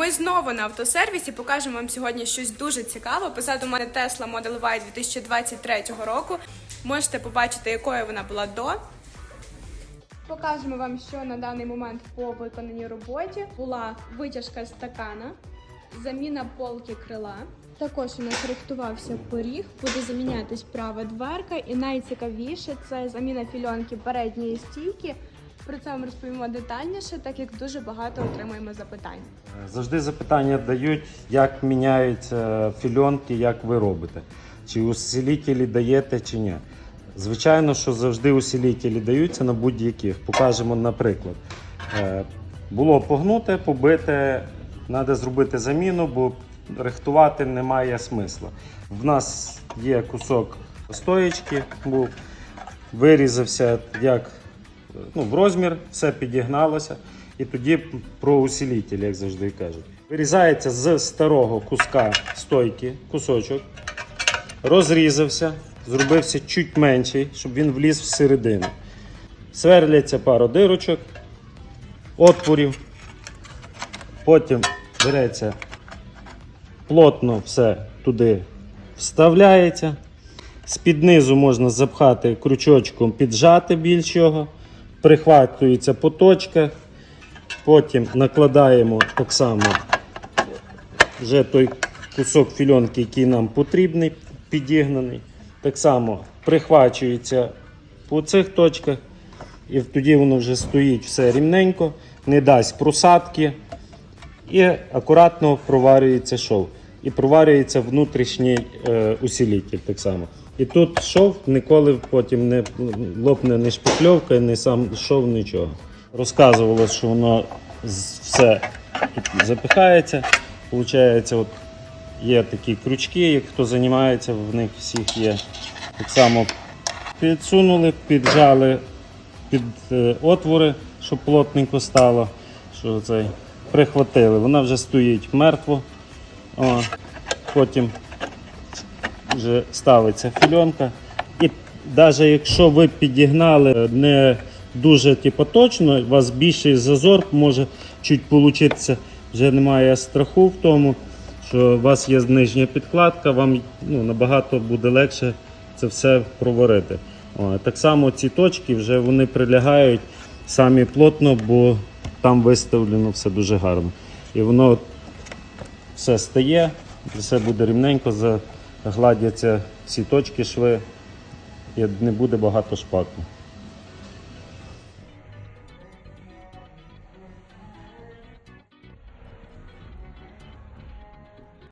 Ми знову на автосервісі покажемо вам сьогодні щось дуже цікаве. Позаду мене Tesla Model Y 2023 року. Можете побачити, якою вона була до. Покажемо вам, що на даний момент по виконаній роботі була витяжка стакана, заміна полки крила. Також у нас рихтувався поріг, буде замінятись права дверка, і найцікавіше це заміна фільонки передньої стійки. Про це вам розповімо детальніше, так як дуже багато отримуємо запитань. Завжди запитання дають, як міняються фільонки, як ви робите. Чи усилителі даєте, чи ні. Звичайно, що завжди усилителі даються на будь-яких. Покажемо наприклад. Е, Було погнуте, побите, треба зробити заміну, бо рихтувати немає смисла. В нас є кусок стоєчки, був, вирізався як ну, в розмір, все підігналося. І тоді про усилитель, як завжди кажуть. Вирізається з старого куска стойки, кусочок, розрізався, зробився чуть менший, щоб він вліз всередину. Сверляться пару дирочок, отворів. Потім береться плотно все туди вставляється. З-під низу можна запхати крючочком, піджати більш його, прихватується по точках. Потім накладаємо так само вже той кусок фільонки, який нам потрібний, підігнаний. Так само прихвачується по цих точках. І тоді воно вже стоїть все рівненько, не дасть просадки. І акуратно проварюється шов. І проварюється внутрішній е, усилитель так само. І тут шов ніколи потім не лопне ні шпакльовка, ні сам шов, нічого. Розказувало, що воно все тут запихається. Получається, от є такі крючки, як хто займається, в них всіх є. Так само підсунули, піджали під е, отвори, щоб плотненько стало. Що цей, прихватили. Вона вже стоїть мертво. О, потім вже ставиться фільонка. І навіть якщо ви підігнали не дуже типу, точно, у вас більший зазор може чуть получитися. Вже немає страху в тому, що у вас є нижня підкладка, вам ну, набагато буде легше це все проварити. О, так само ці точки вже вони прилягають самі плотно, бо там виставлено все дуже гарно. І воно все стає, все буде рівненько, загладяться всі точки, шви, і не буде багато шпаку.